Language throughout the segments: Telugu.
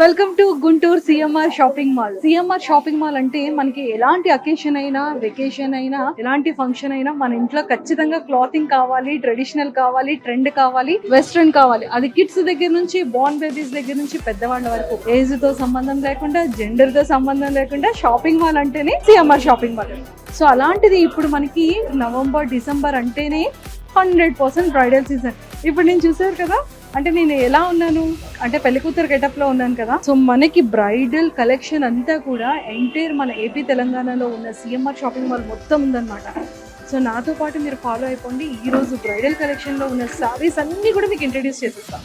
Welcome to Guntur CMR shopping mall CMR shopping mall అంటే మనకి ఎలాంటి అకేషన్ అయినా వెకేషన్ అయినా ఎలాంటి ఫంక్షన్ అయినా మన ఇంట్లో ఖచ్చితంగా క్లాతింగ్ కావాలి ట్రెడిషనల్ కావాలి ట్రెండ్ కావాలి వెస్ట్రన్ కావాలి. అది కిడ్స్ దగ్గర నుంచి బోర్న్ బేబీస్ దగ్గర నుంచి పెద్దవాళ్ళ వరకు. ఏజ్తో సంబంధం లేకుండా జెండర్తో సంబంధం లేకుండా షాపింగ్ మాల్ అంటేనే సిఎంఆర్ షాపింగ్ మాల్ సో అలాంటిది ఇప్పుడు మనకి నవంబర్ డిసెంబర్ అంటేనే హండ్రెడ్ పర్సెంట్ బ్రైడల్ సీజన్ ఇప్పుడు నేను చూసారు కదా అంటే నేను ఎలా ఉన్నాను? అంటే పెళ్ళి కూతురు గెటప్లో ఉన్నాను కదా. సో మనకి బ్రైడల్ కలెక్షన్ అంతా కూడా ఎంటైర్ మన ఏపీ తెలంగాణలో ఉన్న సిఎంఆర్ షాపింగ్ మాల్ మొత్తం ఉందన్నమాట. సో నాతో పాటు మీరు ఫాలో అయిపోండి. ఈరోజు బ్రైడల్ కలెక్షన్లో ఉన్న సారీస్ అన్నీ కూడా మీకు ఇంట్రడ్యూస్ చేసేస్తాను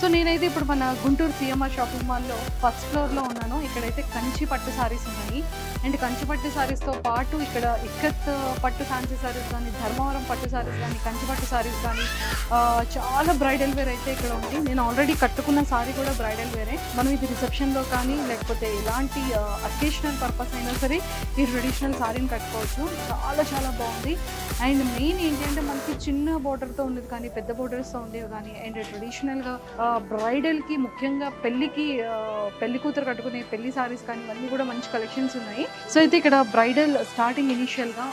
సో నేనైతే ఇప్పుడు మన గుంటూరు సిఎంఆర్ షాపింగ్ మాల్లో ఫస్ట్ ఫ్లోర్లో ఉన్నాను. ఇక్కడైతే కంచి పట్టు సారీస్ ఉన్నాయి. అండ్ కంచి పట్టు సారీస్తో పాటు ఇక్కడ ఇక్కత్ పట్టు ఫ్యాన్సీ సారీస్ కానీ ధర్మవరం పట్టు సారీస్ కానీ కంచి పట్టు సారీస్ కానీ చాలా బ్రైడల్ వేర్ అయితే ఇక్కడ ఉంది. నేను ఆల్రెడీ కట్టుకున్న సారీ కూడా బ్రైడల్ వేరే మనం ఇది రిసెప్షన్లో కానీ లేకపోతే ఎలాంటి అకేషనల్ పర్పస్ అయినా సరే ఈ ట్రెడిషనల్ సారీని కట్టుకోవచ్చు. చాలా చాలా బాగుంది. అండ్ మెయిన్ ఏంటంటే మనకి చిన్న బోర్డర్తో ఉండేది కానీ పెద్ద బోర్డర్స్తో ఉండేవి కానీ అండ్ ట్రెడిషనల్గా బ్రైడల్కి ముఖ్యంగా పెళ్ళికి పెళ్ళి కూతురు కట్టుకునే పెళ్ళి సారీస్ కానీ ఇవన్నీ కూడా మంచి కలెక్షన్స్ ఉన్నాయి. సో అయితే ఇక్కడ బ్రైడల్ స్టార్టింగ్ ఇనీషియల్గా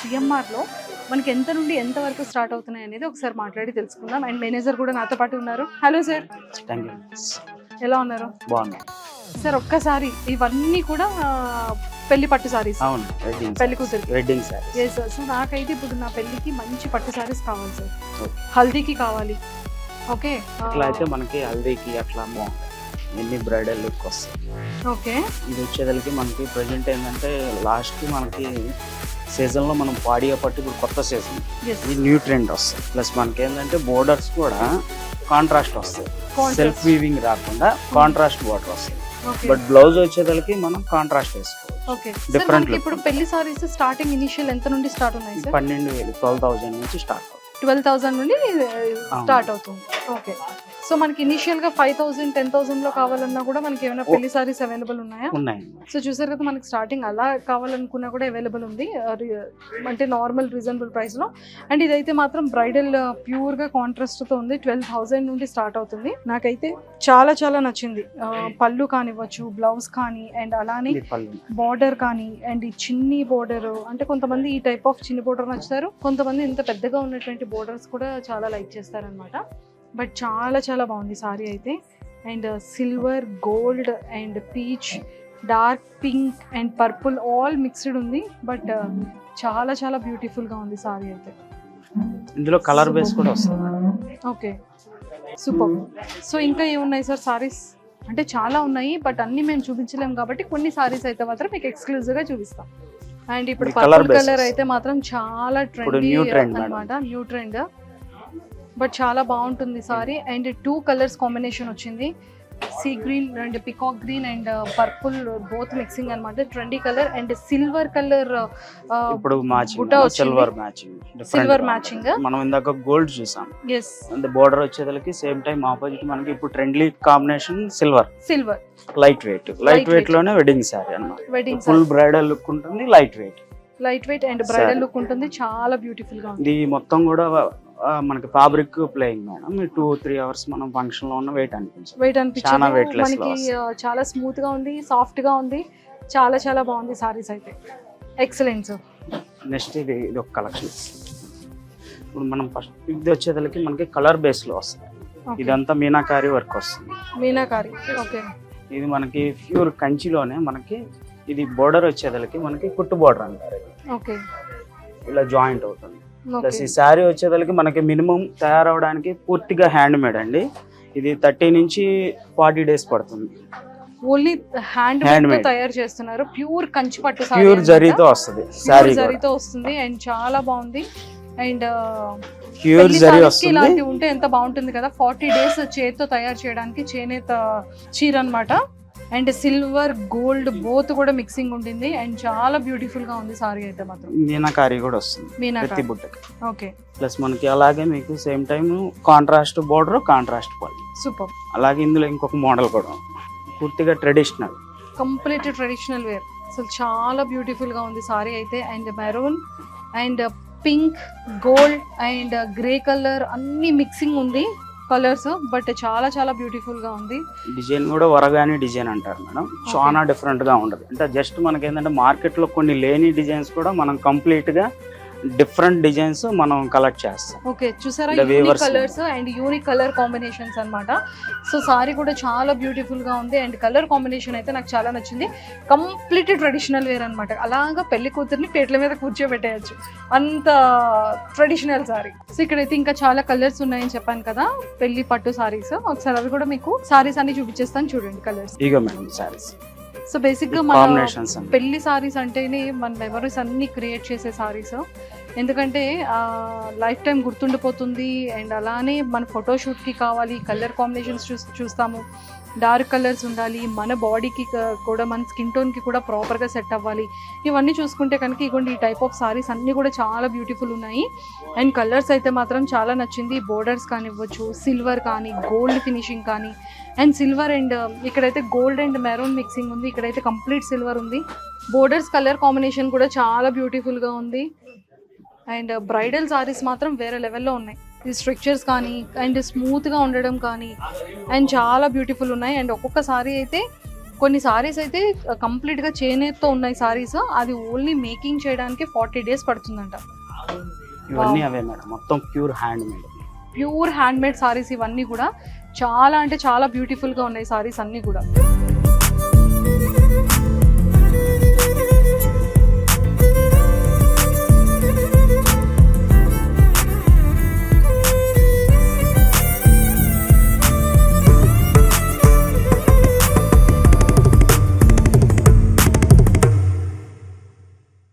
సిఎంఆర్లో మనకి ఎంత నుండి ఎంత వరకు స్టార్ట్ అవుతున్నాయి అనేది ఒకసారి మాట్లాడి తెలుసుకుందాం. అండ్ మేనేజర్ కూడా నాతో పాటు ఉన్నారు. హలో సార్ ఎలా ఉన్నారు? సార్ ఒక్కసారి ఇవన్నీ కూడా పెళ్ళి పట్టు సారీస్ అవును పెళ్ళి wedding sari yes sir so నాకైతే ఇప్పుడు నా పెళ్ళికి మంచి పట్టు సారీస్ కావాలి సార్. హల్దీకి కావాలి. ఓకే అట్లా అయితే మనకి హల్దీకి అట్లా బాగుంది ఎన్ని బ్రైడల్ లుక్ వస్తాయి ఓకే. ఇది వచ్చేదానికి మనకి ప్రజెంట్ ఏంటంటే లాస్ట్ మనకి సీజన్లో మనం పాడియా పట్టు ఇప్పుడు కొత్త సీజన్ ఇది న్యూ ట్రెండ్ వస్తుంది. ప్లస్ మనకి ఏంటంటే బోర్డర్స్ కూడా కాంట్రాస్ట్ వస్తాయి సెల్ఫ్ వీవింగ్ రాకుండా కాంట్రాస్ట్ బోర్డర్ వస్తుంది. బట్ బ్లౌజ్ వచ్చేదానికి మనం కాంట్రాస్ట్ different look. ఇప్పుడు పెళ్ళి సారీస్ స్టార్టింగ్ ఇనిషియల్ ఎంత నుండి స్టార్ట్ ఉన్నాయి పన్నెండు వేలు ట్వెల్వ్ థౌజండ్ నుంచి స్టార్ట్ అవుతుంది. ట్వెల్వ్ థౌసండ్ నుండి స్టార్ట్ అవుతుంది. ఓకే సో మనకి ఇనిషియల్గా ఫైవ్ థౌసండ్ టెన్ థౌసండ్లో కావాలన్నా కూడా మనకి ఏమైనా పెళ్ళి సారీస్ అవైలబుల్ ఉన్నాయా? ఉన్నాయి సో చూసారు కదా మనకి స్టార్టింగ్ అలా కావాలనుకున్నా కూడా అవైలబుల్ ఉంది. అంటే నార్మల్ రీజనబుల్ ప్రైస్లో అండ్ ఇదైతే మాత్రం బ్రైడల్ ప్యూర్గా కాంట్రాస్ట్తో ఉంది. ట్వెల్వ్ థౌజండ్ నుండి స్టార్ట్ అవుతుంది. నాకైతే చాలా చాలా నచ్చింది. పళ్ళు కానివ్వచ్చు బ్లౌజ్ కానీ అండ్ అలానే బార్డర్ కానీ అండ్ ఈ చిన్ని బోర్డర్ అంటే కొంతమంది ఈ టైప్ ఆఫ్ చిన్ని బోర్డర్ నచ్చుతారు. కొంతమంది ఇంత పెద్దగా ఉన్నటువంటి బోర్డర్స్ కూడా చాలా లైక్ చేస్తారనమాట బట్ చాలా చాలా బాగుంది సారీ అయితే. And silver gold and peach dark pink and purple all mixed ఉంది. బట్ చాలా చాలా బ్యూటిఫుల్గా ఉంది సారీ అయితే. ఇందులో కలర్ బేస్ కూడా వస్తుంది. ఓకే. సూపర్. సో ఇంకా ఏమున్నాయి సార్ సారీస్? అంటే చాలా ఉన్నాయి బట్ అన్ని మేము చూపించలేము కాబట్టి కొన్ని సారీస్ అయితే మాత్రం మీకు exclusive గా చూపిస్తాం. అండ్ ఇప్పుడు పర్పుల్. కలర్ అయితే మాత్రం చాలా ట్రెండీ. అన్నమాట. న్యూ ట్రెండ్ బట్ చాలా బాగుంటుంది sari. And two colours combination వచ్చింది. Sea green and peacock green and purple both mixing అన్నమాట. Trendy colour and silver colour ఇప్పుడు మ్యాచింగ్ బుట్ట వచ్చింది. Silver matching silver matching. మనం ఇందాక గోల్డ్ చూసాం. ఎస్ అంటే బోర్డర్ వచ్చేదానికి సేమ్ టైం ఆపోజిట్ మనకి ఇప్పుడు trendy combination silver silver light weight light weight. లోనే వెడ్డింగ్ శారీ అన్నమాట. వెడ్డింగ్ ఫుల్ బ్రైడల్ లుక్ ఉంటుంది light weight light weight and bridal. Look ఉంటుంది చాలా బ్యూటిఫుల్గా ఉంది మొత్తం కూడా మనకి fabric playing madam. Two three hours మనం ఫంక్షన్లో ఉన్న వెయిట్ అనిపించదు. వెయిట్ చాలా లో మనకి చాలా స్మూత్గా ఉంది సాఫ్ట్గా ఉంది. చాలా చాలా బాగుంది సారీస్ అయితే. ఎక్సలెంట్ నెక్స్ట్ ఇది ఇది ఒక కలెక్షన్ ఇప్పుడు మనం ఫస్ట్ ఇది వచ్చేదానికి మనకి కలర్ బేస్లో వస్తుంది ఇదంతా మీనాకారి వర్క్ వస్తుంది. మీనాకారి. ఓకే ఇది మనకి ప్యూర్ కంచిలోనే మనకి ఇది బోర్డర్ వచ్చేదానికి మనకి కుట్టు బోర్డర్ అంటారు. ఓకే ఇలా జాయింట్ అవుతుంది. ప్లస్ ఈ శారీ వచ్చేదానికి మనకి మినిమం తయారవడానికి పూర్తిగా హ్యాండ్ మేడ్ అండి. ఇది థర్టీ నుంచి ఫార్టీ డేస్ పడుతుంది. Only hand Handmade. తయారు చేస్తున్నారు. ప్యూర్ కంచి పట్టు ప్యూర్ జరీతో వస్తుంది. శారీ జరీతో వస్తుంది అండ్ చాలా బాగుంది. అండ్ ప్యూర్ జరీ వస్తుంది. ఇలాంటివి ఉంటే ఎంత బాగుంటుంది కదా. ఫార్టీ డేస్ చేతితో తయారు చేయడానికి చేనేత చీర అన్నమాట. అండ్ సిల్వర్ గోల్డ్ బోత్ కూడా మిక్సింగ్ ఉంటుంది. అండ్ చాలా బ్యూటిఫుల్గా ఉంది సారీ అయితే మాత్రం. మీనాకారి కూడా వస్తుంది. ప్రతి బుట్టకి. ఓకే. ప్లస్ మనకి అలాగే మీకు same time contrast border contrast పళ్ళు సూపర్. అలాగే ఇందులో ఇంకొక మోడల్ కూడా. పూర్తిగా ట్రెడిషనల్. Complete traditional wear. అసలు చాలా బ్యూటిఫుల్గా ఉంది సారీ అయితే. And maroon and pink gold and grey colour అన్ని మిక్సింగ్ ఉంది. కలర్స్ బట్ చాలా చాలా బ్యూటిఫుల్గా ఉంది. డిజైన్ కూడా వరగాని డిజైన్ అంటారు మేడం. చాలా డిఫరెంట్గా ఉండదు. అంటే జస్ట్ మనకి ఏంటంటే మార్కెట్లో కొన్ని లేని డిజైన్స్ కూడా మనం కంప్లీట్గా డిఫరెంట్ డిజైన్స్ మనం కలెక్ట్ చేస్తాం. ఓకే చూసారా? Unique colours and unique colour combinations అన్నమాట. సో సారీ కూడా చాలా బ్యూటిఫుల్గా ఉంది అండ్ కలర్ కాంబినేషన్ అయితే నాకు చాలా నచ్చింది. కంప్లీట్ ట్రెడిషనల్ వేర్ అన్నమాట. అలాగా పెళ్ళి కూతుర్ని పేట్ల మీద కూర్చోబెట్టేయచ్చు. అంత ట్రెడిషనల్ సారీ సో ఇక్కడైతే ఇంకా చాలా కలర్స్ ఉన్నాయని చెప్పాను కదా. పెళ్ళి పట్టు సారీస్ ఒకసారి అవి కూడా మీకు సారీస్ అన్ని చూపించేస్తాను. చూడండి కలర్స్ ఇగో మేడం సారీస్ సో బేసిక్గా మన కాంబినేషన్స్ అండి పెళ్ళి సారీస్ అంటేనే మన మెమరీస్ అన్ని క్రియేట్ చేసే సారీస్ ఎందుకంటే లైఫ్ టైం గుర్తుండిపోతుంది అండ్ అలానే మన ఫోటోషూట్కి కావాలి కలర్ కాంబినేషన్స్ చూ చూస్తాము. డార్క్ కలర్స్ ఉండాలి మన బాడీకి కూడా మన స్కిన్ టోన్కి కూడా ప్రాపర్గా సెట్ అవ్వాలి. ఇవన్నీ చూసుకుంటే కనుక ఇగోండి ఈ టైప్ ఆఫ్ సారీస్ అన్నీ కూడా చాలా బ్యూటిఫుల్ ఉన్నాయి. అండ్ కలర్స్ అయితే మాత్రం చాలా నచ్చింది. బోర్డర్స్ కానివ్వచ్చు సిల్వర్ కానీ గోల్డ్ ఫినిషింగ్ కానీ. అండ్ సిల్వర్ అండ్ ఇక్కడైతే గోల్డ్ అండ్ మెరూన్ మిక్సింగ్ ఉంది. ఇక్కడైతే కంప్లీట్ సిల్వర్ ఉంది. బోర్డర్స్ కలర్ కాంబినేషన్ కూడా చాలా బ్యూటిఫుల్గా ఉంది. అండ్ బ్రైడల్ సారీస్ మాత్రం వేరే లెవెల్లో ఉన్నాయి. ఈ స్ట్రక్చర్స్ కానీ అండ్ స్మూత్గా ఉండడం కానీ అండ్ చాలా బ్యూటిఫుల్ ఉన్నాయి. అండ్ ఒక్కొక్క సారీ అయితే కొన్ని సారీస్ అయితే కంప్లీట్గా చేనేతో ఉన్నాయి సారీస్. అది ఓన్లీ మేకింగ్ చేయడానికి ఫార్టీ డేస్ పడుతుందంట. ఇవన్నీ అవే మేడం. మొత్తం pure handmade pure handmade saris ఇవన్నీ కూడా. చాలా అంటే చాలా బ్యూటిఫుల్గా ఉన్నాయి సారీస్ అన్నీ కూడా.